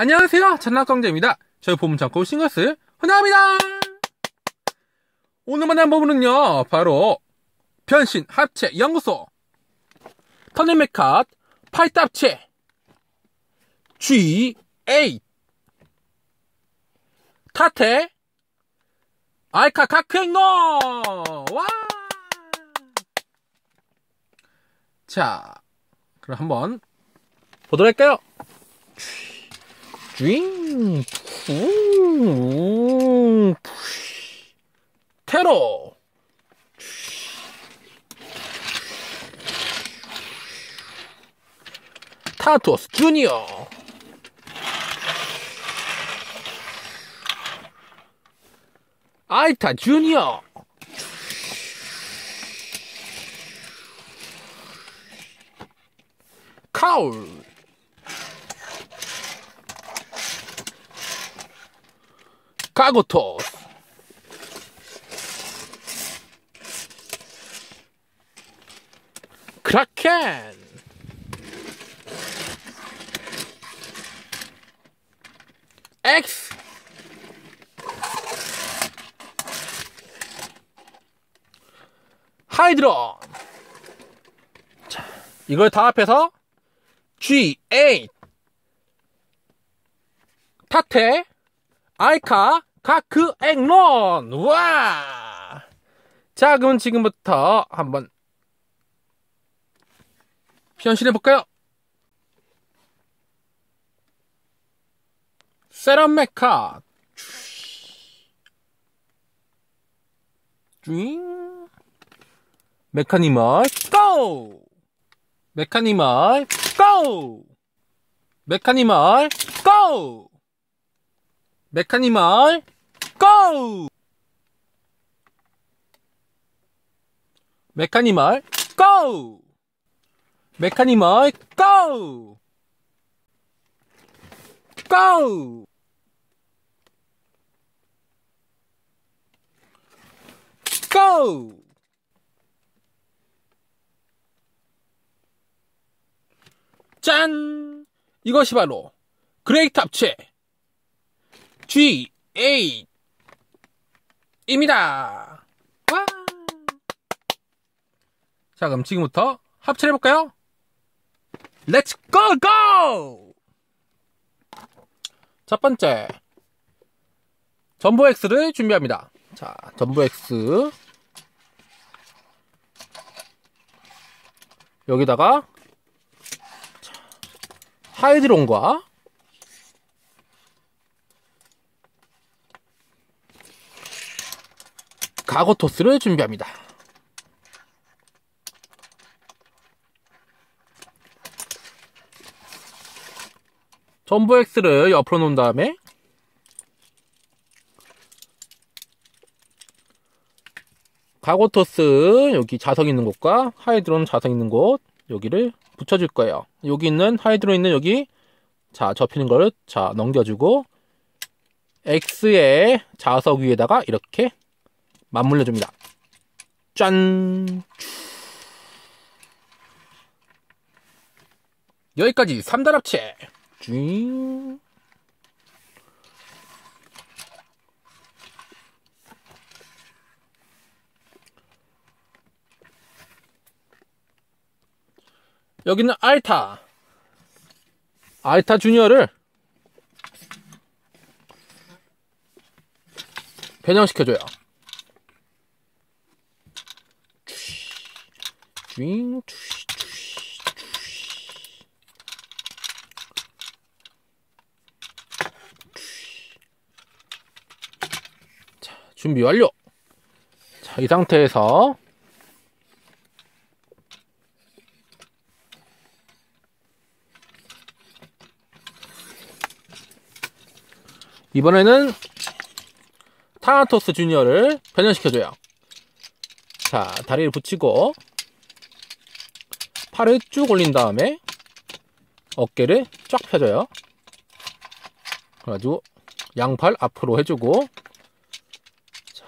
안녕하세요. 전남광재입니다. 저희 보문창고 싱글스 환영합니다. 오늘 만난 부분은요, 바로 변신 합체 연구소 터널메카 합체 G8 타테 아이카 카크행노 와! 자, 그럼 한번 보도록 할까요? 쥐, 푸, 테러. 타토스 주니어. 아이타 주니어. 카울. 카고토스. 크라켄. X. 하이드론. 자, 이걸 다 합해서 G8 타테 아이카 가크 앵론 와. 자, 그럼 지금부터 한번 변신해 볼까요? 세럼 메카 쥐잉 메카니멀 고! 메카니멀 고! 메카니멀 고! 메카니멀 고! 메카니멀 고! 메카니멀 고! 고! 고! 짠! 이것이 바로 그레이트 합체 G8 입니다. 와! 자, 그럼 지금부터 합체를 해볼까요? 렛츠 고! 고! 첫 번째 전보 X를 준비합니다. 자, 전보 X 여기다가 하이드론과 가고토스를 준비합니다. 전부 X를 옆으로 놓은 다음에 가고토스 여기 자석 있는 곳과 하이드론 자석 있는 곳 여기를 붙여줄 거예요. 여기 있는 하이드로 있는 여기 자 접히는 거를 자 넘겨주고 X의 자석 위에다가 이렇게 맞물려 줍니다. 짠. 여기까지 3단 합체. 쥐. 여기는 알타. 알타 주니어를 변형시켜줘요. 쥐잉, 쥐, 쥐, 쥐. 자, 준비 완료. 자, 이 상태에서 이번에는 타나토스 주니어를 변형시켜줘요. 자, 다리를 붙이고 팔을 쭉 올린 다음에 어깨를 쫙 펴줘요. 그래가지고 양팔 앞으로 해주고 자.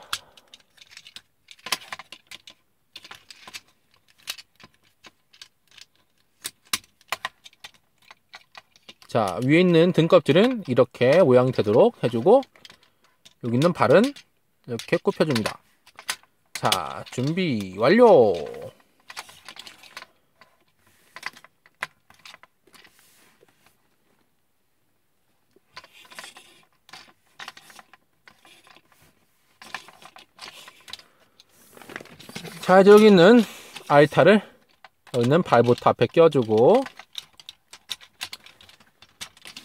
자, 위에 있는 등껍질은 이렇게 모양이 되도록 해주고, 여기 있는 발은 이렇게 굽혀줍니다. 자, 준비 완료! 자, 이제 여기 있는 알타를 여기 있는 발부터 앞에 껴주고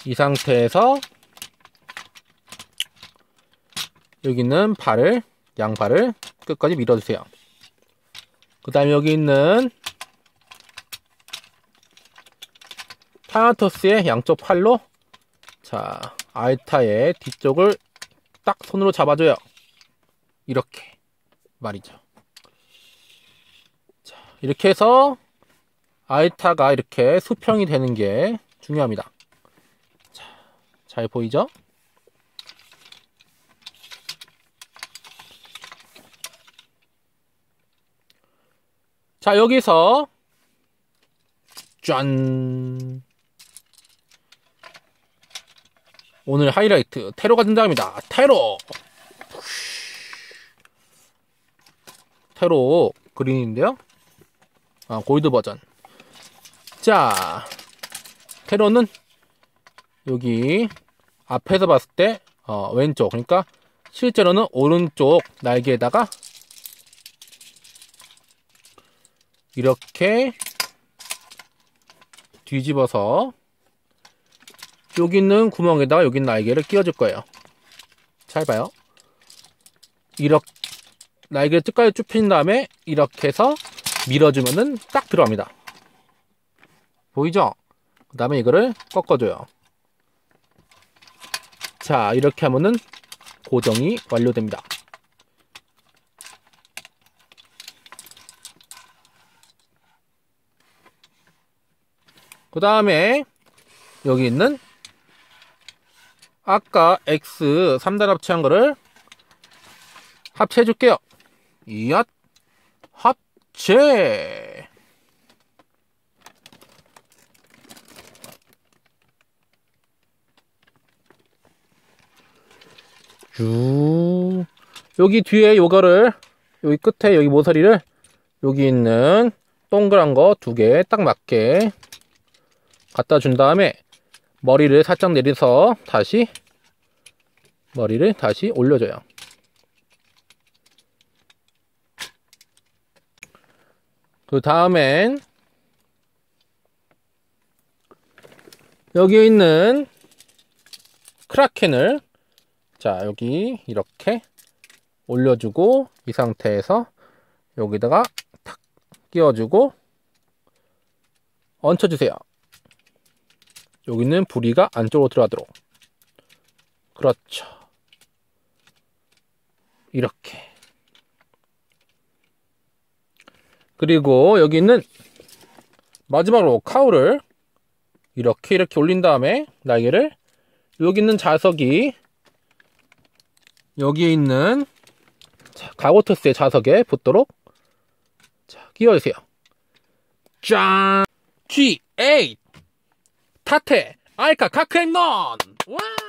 이 상태에서 여기 있는 발을 양발을 끝까지 밀어주세요. 그 다음에 여기 있는 타나토스의 양쪽 팔로 자 알타의 뒤쪽을 딱 손으로 잡아줘요. 이렇게 말이죠. 자 이렇게 해서 알타가 이렇게 수평이 되는 게 중요합니다. 자, 잘 보이죠? 자, 여기서 짠. 오늘 하이라이트 테로가 등장합니다. 테로. 테로 그린인데요. 아, 골드 버전. 자, 테로는 여기 앞에서 봤을 때 어, 왼쪽 그러니까 실제로는 오른쪽 날개에다가 이렇게 뒤집어서 여기 있는 구멍에다가 여기 있는 날개를 끼워줄 거예요. 잘 봐요. 이렇게 날개를 끝까지 쭉 펴진 다음에 이렇게 해서 밀어주면은 딱 들어갑니다. 보이죠? 그 다음에 이거를 꺾어줘요. 자, 이렇게 하면은 고정이 완료됩니다. 그 다음에 여기 있는 아까 X 3단 합체한 거를 합체해 줄게요. 이앗 합 체쭉 여기 뒤에 요거를 여기 끝에 여기 모서리를 여기 있는 동그란 거 두 개 딱 맞게 갖다 준 다음에 머리를 살짝 내려서 다시 머리를 다시 올려줘요. 그 다음엔 여기 있는 크라켄을 자 여기 이렇게 올려주고 이 상태에서 여기다가 탁 끼워주고 얹혀주세요. 여기는 부리가 안쪽으로 들어가도록 그렇죠. 이렇게 그리고 여기 있는 마지막으로 카우를 이렇게 이렇게 올린 다음에 날개를 여기 있는 자석이 여기에 있는 가고토스의 자석에 붙도록 자, 끼워주세요. 짠! G8! 타테! 알카 카크앤넌! 와!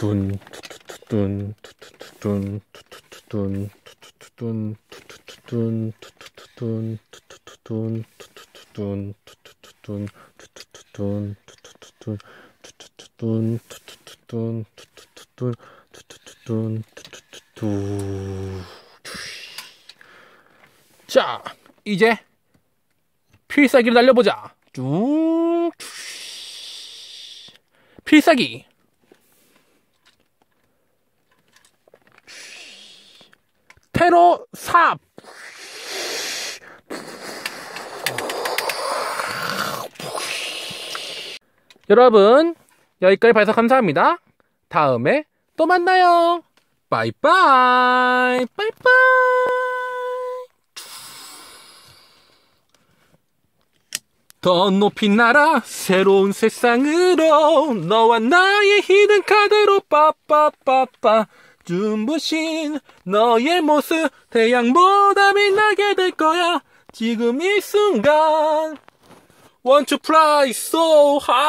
둔, 투투투둔, 투투투둔, 투투투둔, 투투투둔, 투투투둔, 투투투둔, 투투투둔, 투투투둔, 투투투둔, 투투투둔, 투투투둔, 투투투둔, 투투투둔, 투투투둔, 투투투둔, 투투투두. 자, 이제 필살기를 날려보자. 쭉. 필살기. 테로 삽. 여러분, 여기까지 봐서 감사합니다. 다음에 또 만나요. 빠이빠이. 빠이빠이. 더 높이 날아 새로운 세상으로 너와 나의 히든 카드로 빠빠빠빠 눈부신 너의 모습 태양보다 빛나게 될 거야. 지금 이 순간. 원투 프라이 소 하이